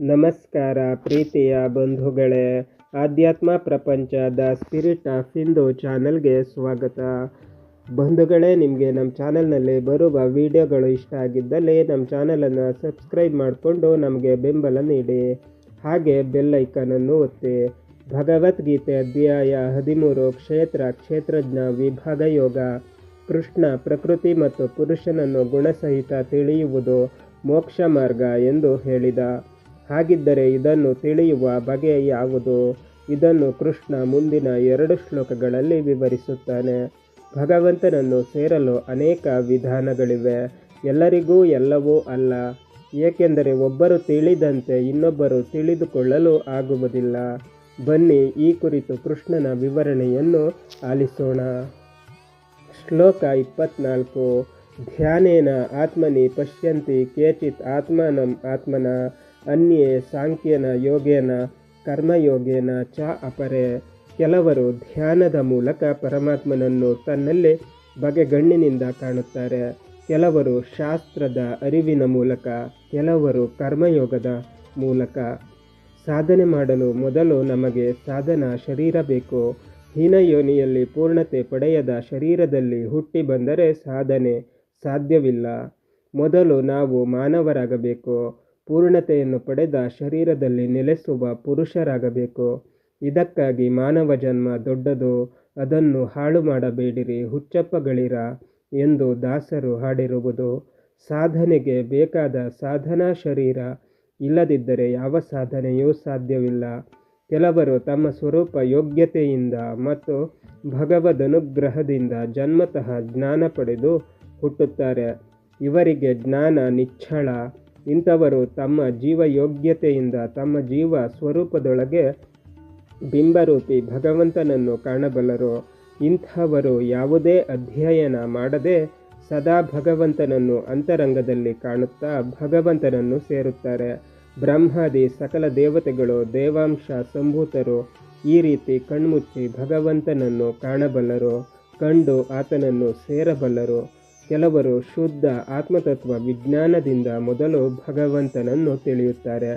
ನಮಸ್ಕಾರ ಪ್ರೀತಿಯ ಬಂಧುಗಳೇ, ಆಧ್ಯಾತ್ಮ ಪ್ರಪಂಚದ ಸ್ಪಿರಿಟ್ ಆಫ್ ಹಿಂದೂ ಚಾನಲ್ಗೆ ಸ್ವಾಗತ. ಬಂಧುಗಳೇ, ನಿಮಗೆ ನಮ್ಮ ಚಾನಲ್ನಲ್ಲಿ ಬರುವ ವಿಡಿಯೋಗಳು ಇಷ್ಟ ಆಗಿದ್ದಲ್ಲಿ ನಮ್ಮ ಚಾನಲನ್ನು ಸಬ್ಸ್ಕ್ರೈಬ್ ಮಾಡಿಕೊಂಡು ನಮಗೆ ಬೆಂಬಲ ನೀಡಿ. ಹಾಗೆ ಬೆಲ್ ಐಕನನ್ನು ಒತ್ತಿ. ಭಗವದ್ಗೀತೆ ಅಧ್ಯಾಯ ಹದಿಮೂರು, ಕ್ಷೇತ್ರ, ಕ್ಷೇತ್ರಜ್ಞ, ವಿಭಾಗ ಯೋಗ. ಕೃಷ್ಣ, ಪ್ರಕೃತಿ ಮತ್ತು ಪುರುಷನನ್ನು ಗುಣಸಹಿತ ತಿಳಿಯುವುದು ಮೋಕ್ಷ ಮಾರ್ಗ ಎಂದು ಹೇಳಿದ. ಹಾಗಿದ್ದರೆ ಇದನ್ನು ತಿಳಿಯುವ ಬಗೆ ಯಾವುದು ಇದನ್ನು ಕೃಷ್ಣ ಮುಂದಿನ ಎರಡು ಶ್ಲೋಕಗಳಲ್ಲಿ ವಿವರಿಸುತ್ತಾನೆ. ಭಗವಂತನನ್ನು ಸೇರಲು ಅನೇಕ ವಿಧಾನಗಳಿವೆ. ಎಲ್ಲರಿಗೂ ಎಲ್ಲವೂ ಅಲ್ಲ. ಏಕೆಂದರೆ ಒಬ್ಬರು ತಿಳಿದಂತೆ ಇನ್ನೊಬ್ಬರು ತಿಳಿದುಕೊಳ್ಳಲು ಆಗುವುದಿಲ್ಲ. ಬನ್ನಿ ಈ ಕುರಿತು ಕೃಷ್ಣನ ವಿವರಣೆಯನ್ನು ಆಲಿಸೋಣ. ಶ್ಲೋಕ ಇಪ್ಪತ್ನಾಲ್ಕು. ಧ್ಯಾನೇನ ಆತ್ಮನಿ ಪಶ್ಯಂತಿ ಕೇಚಿತ್ ಆತ್ಮನಂ ಆತ್ಮನ. ಅನ್ಯೇ ಸಾಂಖ್ಯನ ಯೋಗೇನ, ಕರ್ಮಯೋಗೇನ ಚ ಅಪರೆ. ಕೆಲವರು ಧ್ಯಾನದ ಮೂಲಕ ಪರಮಾತ್ಮನನ್ನು ತನ್ನಲ್ಲೇ ಬಗೆಗಣ್ಣಿನಿಂದ ಕಾಣುತ್ತಾರೆ. ಕೆಲವರು ಶಾಸ್ತ್ರದ ಅರಿವಿನ ಮೂಲಕ, ಕೆಲವರು ಕರ್ಮಯೋಗದ ಮೂಲಕ. ಸಾಧನೆ ಮಾಡಲು ಮೊದಲು ನಮಗೆ ಸಾಧನ ಶರೀರ ಬೇಕು. ಹೀನಯೋನಿಯಲ್ಲಿ ಪೂರ್ಣತೆ ಪಡೆಯದ ಶರೀರದಲ್ಲಿ ಹುಟ್ಟಿ ಬಂದರೆ ಸಾಧನೆ ಸಾಧ್ಯವಿಲ್ಲ. ಮೊದಲು ನಾವು ಮಾನವರಾಗಬೇಕು. ಪೂರ್ಣತೆಯನ್ನು ಪಡೆದ ಶರೀರದಲ್ಲಿ ನೆಲೆಸುವ ಪುರುಷರಾಗಬೇಕು. ಇದಕ್ಕಾಗಿ ಮಾನವ ಜನ್ಮ ದೊಡ್ಡದು, ಅದನ್ನು ಹಾಳು ಮಾಡಬೇಡಿರಿ, ಹುಚ್ಚಪ್ಪಗಳಿರ ಎಂದು ದಾಸರು ಹಾಡಿರುವುದು. ಸಾಧನೆಗೆ ಬೇಕಾದ ಸಾಧನಾ ಶರೀರ ಇಲ್ಲದಿದ್ದರೆ ಯಾವ ಸಾಧನೆಯೂ ಸಾಧ್ಯವಿಲ್ಲ. ಕೆಲವರು ತಮ್ಮ ಸ್ವರೂಪ ಯೋಗ್ಯತೆಯಿಂದ ಮತ್ತು ಭಗವದನುಗ್ರಹದಿಂದ ಜನ್ಮತಃ ಜ್ಞಾನ ಪಡೆದು ಹುಟ್ಟುತ್ತಾರೆ. ಇವರಿಗೆ ಜ್ಞಾನ ನಿಚ್ಚಳ ಇಂಥವರು ತಮ್ಮ ಜೀವ ಯೋಗ್ಯತೆಯಿಂದ ತಮ್ಮ ಜೀವ ಸ್ವರೂಪದೊಳಗೆ ಬಿಂಬರೂಪಿ ಭಗವಂತನನ್ನು ಕಾಣಬಲ್ಲರು. ಇಂಥವರು ಯಾವುದೇ ಅಧ್ಯಯನ ಮಾಡದೆ ಸದಾ ಭಗವಂತನನ್ನು ಅಂತರಂಗದಲ್ಲಿ ಕಾಣುತ್ತಾ ಭಗವಂತನನ್ನು ಸೇರುತ್ತಾರೆ. ಬ್ರಹ್ಮಾದಿ ಸಕಲ ದೇವತೆಗಳು, ದೇವಾಂಶ ಸಂಭೂತರು ಈ ರೀತಿ ಕಣ್ಮುಚ್ಚಿ ಭಗವಂತನನ್ನು ಕಾಣಬಲ್ಲರು. ಕಂಡು ಆತನನ್ನು ಸೇರಬಲ್ಲರು. ಕೆಲವರು ಶುದ್ಧ ಆತ್ಮತತ್ವ ವಿಜ್ಞಾನದಿಂದ ಮೊದಲು ಭಗವಂತನನ್ನು ತಿಳಿಯುತ್ತಾರೆ.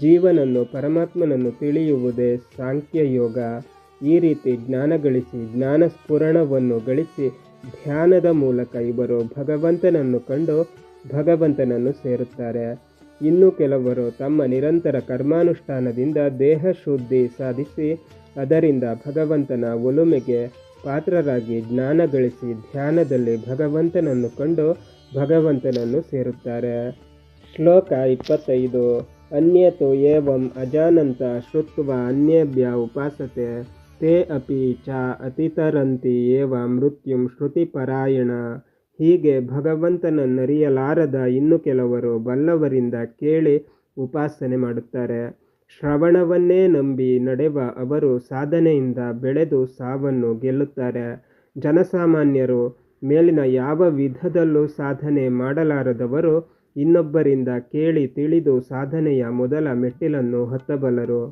ಜೀವನನ್ನು ಪರಮಾತ್ಮನನ್ನು ತಿಳಿಯುವುದೇ ಸಾಂಖ್ಯಯೋಗ ಈ ರೀತಿ ಜ್ಞಾನ ಗಳಿಸಿ ಜ್ಞಾನ ಸ್ಫುರಣವನ್ನು ಗಳಿಸಿ ಧ್ಯಾನದ ಮೂಲಕ ಇವರು ಭಗವಂತನನ್ನು ಕಂಡು ಭಗವಂತನನ್ನು ಸೇರುತ್ತಾರೆ. ಇನ್ನು ಕೆಲವರು ತಮ್ಮ ನಿರಂತರ ಕರ್ಮಾನುಷ್ಠಾನದಿಂದ ದೇಹ ಶುದ್ಧಿ ಸಾಧಿಸಿ ಅದರಿಂದ ಭಗವಂತನ ಒಲುಮೆಗೆ ಪಾತ್ರರಾಗಿ ಜ್ಞಾನ ಗಳಿಸಿ ಧ್ಯಾನದಲ್ಲಿ ಭಗವಂತನನ್ನು ಕಂಡು ಭಗವಂತನನ್ನು ಸೇರುತ್ತಾರೆ. ಶ್ಲೋಕ ಇಪ್ಪತ್ತೈದು. ಅನ್ಯತು ಏವಂ ಅಜಾನಂತ ಶ್ರುತ್ವ ಅನ್ಯೇಭ್ಯ ಉಪಾಸತೆ. ತೇ ಅಪಿ ಚ ಅತಿತರಂತಿ ಏವ ಮೃತ್ಯುಂ ಶ್ರುತಿಪರಾಯಣ. ಹೀಗೆ ಭಗವಂತನನ್ನರಿಯಲಾರದ ಇನ್ನು ಕೆಲವರು ಬಲ್ಲವರಿಂದ ಕೇಳಿ ಉಪಾಸನೆ ಮಾಡುತ್ತಾರೆ. ಶ್ರವಣವನ್ನೇ ನಂಬಿ ನಡೆವ ಅವರು ಸಾಧನೆಯಿಂದ ಬೆಳೆದು ಸಾವನ್ನು ಗೆಲ್ಲುತ್ತಾರೆ. ಜನಸಾಮಾನ್ಯರು ಮೇಲಿನ ಯಾವ ವಿಧದಲ್ಲೂ ಸಾಧನೆ ಮಾಡಲಾರದವರು ಇನ್ನೊಬ್ಬರಿಂದ ಕೇಳಿ ತಿಳಿದು ಸಾಧನೆಯ ಮೊದಲ ಮೆಟ್ಟಿಲನ್ನು ಹತ್ತಬಲ್ಲರು.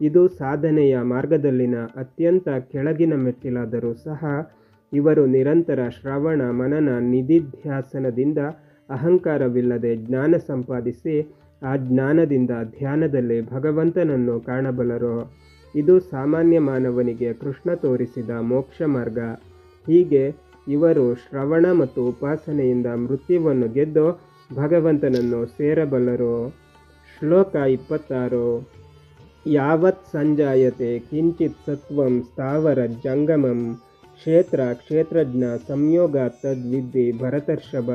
ಇದು ಸಾಧನೆಯ ಮಾರ್ಗದಲ್ಲಿನ ಅತ್ಯಂತ ಕೆಳಗಿನ ಮೆಟ್ಟಿಲಾದರೂ ಸಹ ಇವರು ನಿರಂತರ ಶ್ರವಣ, ಮನನ, ನಿಧಿಧ್ಯಾಸನದಿಂದ ಅಹಂಕಾರವಿಲ್ಲದೆ ಜ್ಞಾನ ಸಂಪಾದಿಸಿ ಆ ಜ್ಞಾನದಿಂದ ಧ್ಯಾನದಲ್ಲಿ ಭಗವಂತನನ್ನು ಕಾಣಬಲ್ಲರು? ಇದು ಸಾಮಾನ್ಯ ಮಾನವನಿಗೆ ಕೃಷ್ಣ ತೋರಿಸಿದ ಮೋಕ್ಷ ಮಾರ್ಗ. ಹೀಗೆ ಇವರು ಶ್ರವಣ ಮತ್ತು ಉಪಾಸನೆಯಿಂದ ಮೃತ್ಯುವನ್ನು ಗೆದ್ದು ಭಗವಂತನನ್ನು ಸೇರಬಲ್ಲರು? ಶ್ಲೋಕ ಇಪ್ಪತ್ತಾರು. ಯಾವತ್ ಸಂಜಾಯತೆ ಕಿಂಚಿತ್ ಸತ್ವಂ ಸ್ಥಾವರ ಜಂಗಮಂ ಕ್ಷೇತ್ರ ಕ್ಷೇತ್ರಜ್ಞ ಸಂಯೋಗ ತದ್ವಿದ್ಯೆ ಭರತರ್ಷಭ.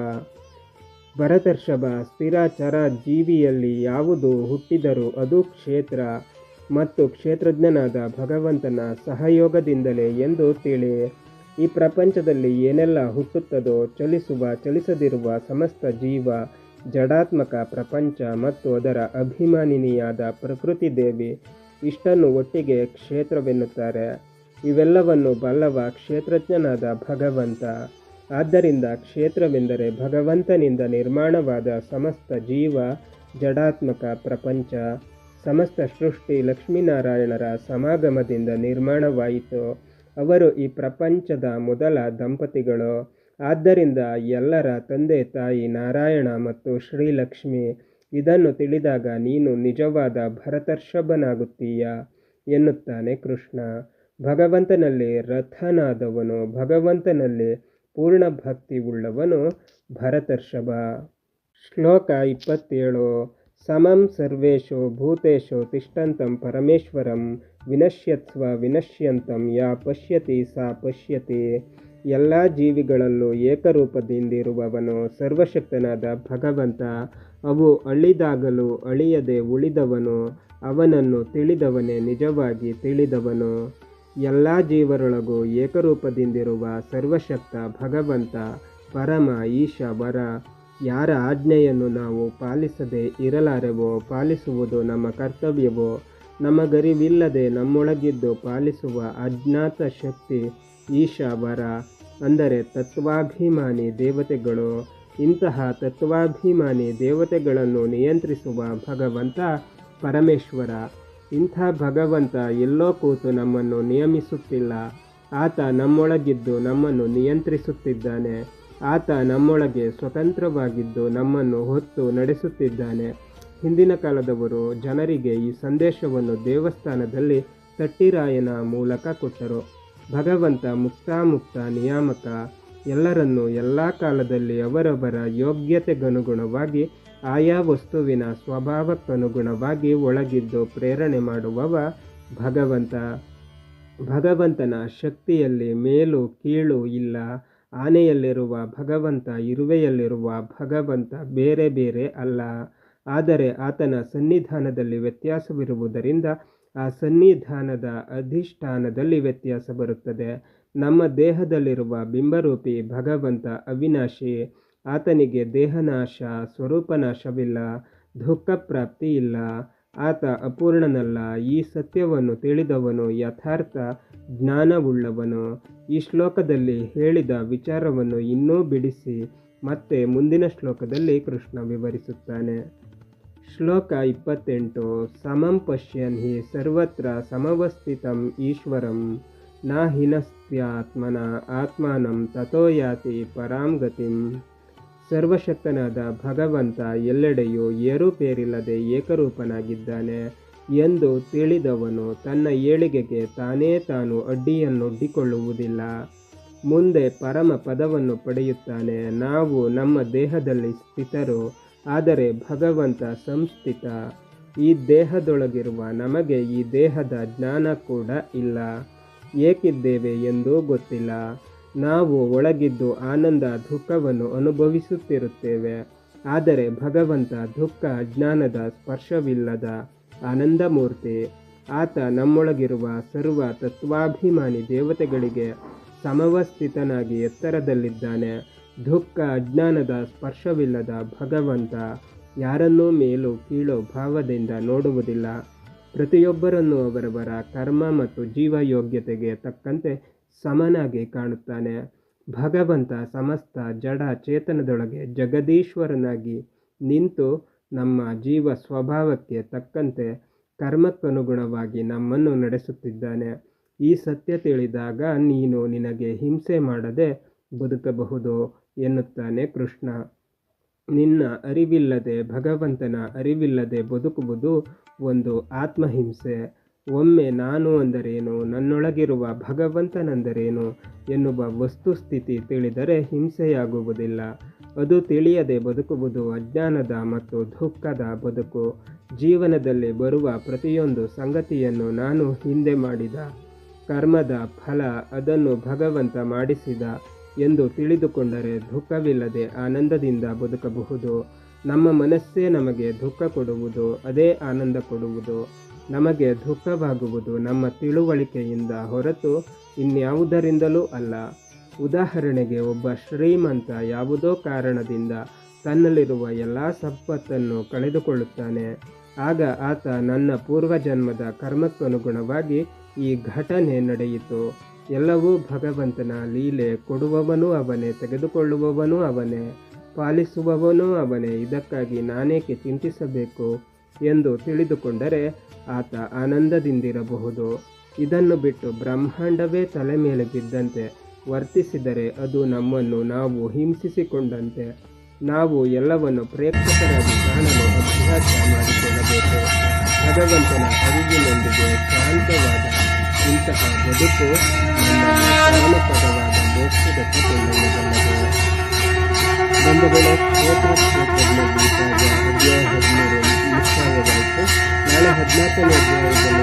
ಭರತರ್ಷಭ ಸ್ಥಿರ ಚರ ಜೀವಿಯಲ್ಲಿ ಯಾವುದು ಹುಟ್ಟಿದರೂ ಅದು ಕ್ಷೇತ್ರ ಮತ್ತು ಕ್ಷೇತ್ರಜ್ಞನಾದ ಭಗವಂತನ ಸಹಯೋಗದಿಂದಲೇ ಎಂದು ತಿಳಿ. ಈ ಪ್ರಪಂಚದಲ್ಲಿ ಏನೆಲ್ಲ ಹುಟ್ಟುತ್ತದೋ ಚಲಿಸುವ ಚಲಿಸದಿರುವ ಸಮಸ್ತ ಜೀವ, ಜಡಾತ್ಮಕ ಪ್ರಪಂಚ ಮತ್ತು ಅದರ ಅಭಿಮಾನಿನಿಯಾದ ಪ್ರಕೃತಿ ದೇವಿ ಇಷ್ಟನ್ನು ಒಟ್ಟಿಗೆ ಕ್ಷೇತ್ರವೆನ್ನುತ್ತಾರೆ. ಇವೆಲ್ಲವನ್ನು ಬಲ್ಲವ ಕ್ಷೇತ್ರಜ್ಞನಾದ ಭಗವಂತ. ಆದ್ದರಿಂದ ಕ್ಷೇತ್ರವೆಂದರೆ ಭಗವಂತನಿಂದ ನಿರ್ಮಾಣವಾದ ಸಮಸ್ತ ಜೀವ, ಜಡಾತ್ಮಕ ಪ್ರಪಂಚ, ಸಮಸ್ತ ಸೃಷ್ಟಿ ಲಕ್ಷ್ಮೀನಾರಾಯಣರ ಸಮಾಗಮದಿಂದ ನಿರ್ಮಾಣವಾಯಿತು. ಅವರು ಈ ಪ್ರಪಂಚದ ಮೊದಲ ದಂಪತಿಗಳು. ಆದ್ದರಿಂದ ಎಲ್ಲರ ತಂದೆ ತಾಯಿ ನಾರಾಯಣ ಮತ್ತು ಶ್ರೀಲಕ್ಷ್ಮಿ, ಇದನ್ನು ತಿಳಿದಾಗ ನೀನು ನಿಜವಾದ ಭರತರ್ಷಭನಾಗುತ್ತೀಯ, ಎನ್ನುತ್ತಾನೆ ಕೃಷ್ಣ. ಭಗವಂತನಲ್ಲಿ ರಥನಾದವನು ಭಗವಂತನಲ್ಲಿ ಪೂರ್ಣ ಭಕ್ತಿ ಉಳ್ಳವನು ಭರತರ್ಷಭ. ಶ್ಲೋಕ ಇಪ್ಪತ್ತೇಳು. ಸಮಂ ಸರ್ವೇಶೋ ಭೂತೇಶೋ ತಿಷ್ಟಂತಂ ಪರಮೇಶ್ವರಂ. ವಿನಶ್ಯತ್ವ ವಿನಶ್ಯಂತಂ, ಯಾ ಪಶ್ಯತಿ ಸಾ ಪಶ್ಯತಿ. ಎಲ್ಲ ಜೀವಿಗಳಲ್ಲೂ ಏಕರೂಪದಿಂದಿರುವವನು ಸರ್ವಶಕ್ತನಾದ ಭಗವಂತ. ಅವು ಅಳಿದಾಗಲೂ ಅಳಿಯದೆ ಉಳಿದವನು, ಅವನನ್ನು ತಿಳಿದವನೇ ನಿಜವಾಗಿ ತಿಳಿದವನು. ಎಲ್ಲ ಜೀವರೊಳಗೂ ಏಕರೂಪದಿಂದಿರುವ ಸರ್ವಶಕ್ತ ಭಗವಂತ, ಪರಮ ಈಶ ವರ ಯಾರ ಆಜ್ಞೆಯನ್ನು ನಾವು ಪಾಲಿಸದೆ ಇರಲಾರೆವೋ, ಪಾಲಿಸುವುದು ನಮ್ಮ ಕರ್ತವ್ಯವೋ, ನಮಗರಿವಿಲ್ಲದೆ ನಮ್ಮೊಳಗಿದ್ದು ಪಾಲಿಸುವ ಅಜ್ಞಾತ ಶಕ್ತಿ ಈಶ ವರ ಅಂದರೆ ತತ್ವಾಭಿಮಾನಿ ದೇವತೆಗಳು, ಇಂತಹ ತತ್ವಾಭಿಮಾನಿ ದೇವತೆಗಳನ್ನು ನಿಯಂತ್ರಿಸುವ ಭಗವಂತ ಪರಮೇಶ್ವರ. ಇಂಥ ಭಗವಂತ ಎಲ್ಲೋ ಕೂತು ನಮ್ಮನ್ನು ನಿಯಮಿಸುತ್ತಿಲ್ಲ. ಆತ ನಮ್ಮೊಳಗಿದ್ದು ನಮ್ಮನ್ನು ನಿಯಂತ್ರಿಸುತ್ತಿದ್ದಾನೆ. ಆತ ನಮ್ಮೊಳಗೆ ಸ್ವತಂತ್ರವಾಗಿದ್ದು ನಮ್ಮನ್ನು ಹೊತ್ತು ನಡೆಸುತ್ತಿದ್ದಾನೆ. ಹಿಂದಿನ ಕಾಲದವರು ಜನರಿಗೆ ಈ ಸಂದೇಶವನ್ನು ದೇವಸ್ಥಾನದಲ್ಲಿ ತಟ್ಟಿರಾಯನ ಮೂಲಕ ಕೊಟ್ಟರು. ಭಗವಂತ ಮುಕ್ತಾಮುಕ್ತ ನಿಯಾಮಕ, ಎಲ್ಲರನ್ನೂ ಎಲ್ಲ ಕಾಲದಲ್ಲಿ ಅವರವರ ಯೋಗ್ಯತೆಗನುಗುಣವಾಗಿ ಆಯಾ ವಸ್ತುವಿನ ಸ್ವಭಾವಕ್ಕನುಗುಣವಾಗಿ ಒಳಗಿದ್ದು ಪ್ರೇರಣೆ ಮಾಡುವವ ಭಗವಂತ. ಭಗವಂತನ ಶಕ್ತಿಯಲ್ಲಿ ಮೇಲು ಕೀಳು ಇಲ್ಲ. ಆನೆಯಲ್ಲಿರುವ ಭಗವಂತ ಇರುವೆಯಲ್ಲಿರುವ ಭಗವಂತ ಬೇರೆ ಬೇರೆ ಅಲ್ಲ. ಆದರೆ ಆತನ ಸನ್ನಿಧಾನದಲ್ಲಿ ವ್ಯತ್ಯಾಸವಿರುವುದರಿಂದ ಆ ಸನ್ನಿಧಾನದ ಅಧಿಷ್ಠಾನದಲ್ಲಿ ವ್ಯತ್ಯಾಸ ಬರುತ್ತದೆ. ನಮ್ಮ ದೇಹದಲ್ಲಿರುವ ಬಿಂಬರೂಪಿ ಭಗವಂತ ಅವಿನಾಶಿ. ಆತನಿಗೆ ದೇಹನಾಶ, ಸ್ವರೂಪನಾಶವಿಲ್ಲ ದುಃಖ ಪ್ರಾಪ್ತಿ ಇಲ್ಲ ಆತ ಅಪೂರ್ಣನಲ್ಲ, ಈ ಸತ್ಯವನ್ನು ತಿಳಿದವನು ಯಥಾರ್ಥ ಜ್ಞಾನವುಳ್ಳವನು. ಈ ಶ್ಲೋಕದಲ್ಲಿ ಹೇಳಿದ ವಿಚಾರವನ್ನು ಇನ್ನೂ ಬಿಡಿಸಿ, ಮತ್ತೆ ಮುಂದಿನ ಶ್ಲೋಕದಲ್ಲಿ ಕೃಷ್ಣ ವಿವರಿಸುತ್ತಾನೆ. ಶ್ಲೋಕ ಇಪ್ಪತ್ತೆಂಟು, ಸಮಂ ಪಶ್ಯನ್ ಹಿ ಸರ್ವತ್ರ ಸಮವಸ್ಥಿತಂ ಈಶ್ವರಂ ನಾ ಹಿನಸ್ತ್ಯಾತ್ಮನ ಆತ್ಮಾನಂ ತಥೋ ಯಾತಿ ಪರಾಂ ಗತಿಂ. ಸರ್ವಶಕ್ತನಾದ ಭಗವಂತ ಎಲ್ಲೆಡೆಯೂ ಏರುಪೇರಿಲ್ಲದೆ ಏಕರೂಪನಾಗಿದ್ದಾನೆ ಎಂದು ತಿಳಿದವನು ತನ್ನ ಏಳಿಗೆಗೆ ತಾನೇ ತಾನು ಅಡ್ಡಿಯನ್ನೊಡ್ಡಿಕೊಳ್ಳುವುದಿಲ್ಲ. ಮುಂದೆ ಪರಮ ಪದವನ್ನು ಪಡೆಯುತ್ತಾನೆ. ನಾವು ನಮ್ಮ ದೇಹದಲ್ಲಿ ಸ್ಥಿತರು, ಆದರೆ ಭಗವಂತ ಸಂಸ್ಥಿತ. ಈ ದೇಹದೊಳಗಿರುವ ನಮಗೆ ಈ ದೇಹದ ಜ್ಞಾನ ಕೂಡ ಇಲ್ಲ. ಏಕಿದ್ದೇವೆ ಎಂದೂ ಗೊತ್ತಿಲ್ಲ. ನಾವು ಒಳಗಿದ್ದು ಆನಂದ ದುಃಖವನ್ನು ಅನುಭವಿಸುತ್ತಿರುತ್ತೇವೆ. ಆದರೆ ಭಗವಂತ ದುಃಖ ಜ್ಞಾನದ ಸ್ಪರ್ಶವಿಲ್ಲದ ಆನಂದಮೂರ್ತಿ. ಆತ ನಮ್ಮೊಳಗಿರುವ ಸರ್ವ ತತ್ವಾಭಿಮಾನಿ ದೇವತೆಗಳಿಗೆ ಸಮವಸ್ಥಿತನಾಗಿ ಎತ್ತರದಲ್ಲಿದ್ದಾನೆ. ದುಃಖ ಅಜ್ಞಾನದ ಸ್ಪರ್ಶವಿಲ್ಲದ ಭಗವಂತ ಯಾರನ್ನೂ ಮೇಲೂ ಕೀಳೋ ಭಾವದಿಂದ ನೋಡುವುದಿಲ್ಲ. ಪ್ರತಿಯೊಬ್ಬರನ್ನು ಅವರವರ ಕರ್ಮ ಮತ್ತು ಜೀವಯೋಗ್ಯತೆಗೆ ತಕ್ಕಂತೆ ಸಮನಾಗಿ ಕಾಣುತ್ತಾನೆ. ಭಗವಂತ ಸಮಸ್ತ ಜಡ ಚೇತನದೊಳಗೆ ಜಗದೀಶ್ವರನಾಗಿ ನಿಂತು ನಮ್ಮ ಜೀವ ಸ್ವಭಾವಕ್ಕೆ ತಕ್ಕಂತೆ ಕರ್ಮಕ್ಕನುಗುಣವಾಗಿ ನಮ್ಮನ್ನು ನಡೆಸುತ್ತಿದ್ದಾನೆ. ಈ ಸತ್ಯ ತಿಳಿದಾಗ ನೀನು ನಿನಗೆ ಹಿಂಸೆ ಮಾಡದೆ ಬದುಕಬಹುದು ಎನ್ನುತ್ತಾನೆ ಕೃಷ್ಣ. ನಿನ್ನ ಅರಿವಿಲ್ಲದೆ ಭಗವಂತನ ಅರಿವಿಲ್ಲದೆ ಬದುಕುವುದು ಒಂದು ಆತ್ಮಹಿಂಸೆ. ಒಮ್ಮೆ ನಾನು ಅಂದರೇನು? ನನ್ನೊಳಗಿರುವ ಭಗವಂತನೆಂದರೇನು? ಎನ್ನುವ ವಸ್ತುಸ್ಥಿತಿ ತಿಳಿದರೆ ಹಿಂಸೆಯಾಗುವುದಿಲ್ಲ. ಅದು ತಿಳಿಯದೆ ಬದುಕುವುದು ಅಜ್ಞಾನದ ಮತ್ತು ದುಃಖದ ಬದುಕು. ಜೀವನದಲ್ಲಿ ಬರುವ ಪ್ರತಿಯೊಂದು ಸಂಗತಿಯನ್ನು ನಾನು ಹಿಂದೆ ಮಾಡಿದ. ಕರ್ಮದ ಫಲ ಅದನ್ನು ಭಗವಂತ ಮಾಡಿಸಿದ ಎಂದು ತಿಳಿದುಕೊಂಡರೆ ದುಃಖವಿಲ್ಲದೆ ಆನಂದದಿಂದ ಬದುಕಬಹುದು. ನಮ್ಮ ಮನಸ್ಸೇ ನಮಗೆ ದುಃಖ ಕೊಡುವುದು, ಅದೇ ಆನಂದ ಕೊಡುವುದು. ನಮಗೆ ದುಃಖವಾಗುವುದು ನಮ್ಮ ತಿಳುವಳಿಕೆಯಿಂದ ಹೊರತು ಇನ್ಯಾವುದರಿಂದಲೂ ಅಲ್ಲ. ಉದಾಹರಣೆಗೆ ಒಬ್ಬ ಶ್ರೀಮಂತ ಯಾವುದೋ ಕಾರಣದಿಂದ ತನ್ನಲ್ಲಿರುವ ಎಲ್ಲ ಸಂಪತ್ತನ್ನು ಕಳೆದುಕೊಳ್ಳುತ್ತಾನೆ. ಆಗ ಆತ ನನ್ನ ಪೂರ್ವಜನ್ಮದ ಕರ್ಮಕ್ಕನುಗುಣವಾಗಿ ಈ ಘಟನೆ ನಡೆಯಿತು. ಎಲ್ಲವೂ ಭಗವಂತನ ಲೀಲೆ ಕೊಡುವವನು ಅವನೇ, ತೆಗೆದುಕೊಳ್ಳುವವನು ಅವನೇ, ಪಾಲಿಸುವವನೂ ಅವನೇ. ಇದಕ್ಕಾಗಿ ನಾನೇಕೆ ಚಿಂತಿಸಬೇಕು? ಎಂದು ತಿಳಿದುಕೊಂಡರೆ ಆತ ಆನಂದದಿಂದಿರಬಹುದು. ಇದನ್ನು ಬಿಟ್ಟು ಬ್ರಹ್ಮಾಂಡವೇ ತಲೆ ಮೇಲೆ ಬಿದ್ದಂತೆ ವರ್ತಿಸಿದರೆ ಅದು ನಮ್ಮನ್ನು ನಾವು ಹಿಂಸಿಸಿಕೊಂಡಂತೆ. ನಾವು ಎಲ್ಲವನ್ನು ಪ್ರೇಕ್ಷಕರಾಗಿ ಕಾಣಲು ಅಭ್ಯಾಸ ಮಾಡಿಕೊಳ್ಳಬೇಕು. ಭಗವಂತನ ಅರಿವಿನೊಂದಿಗೆ ಶಾಂತವಾದ ಇಂತಹ ಬದುಕು ಬಂಧುಗಳೇ ಕ್ಷೇತ್ರ 那怎么得了？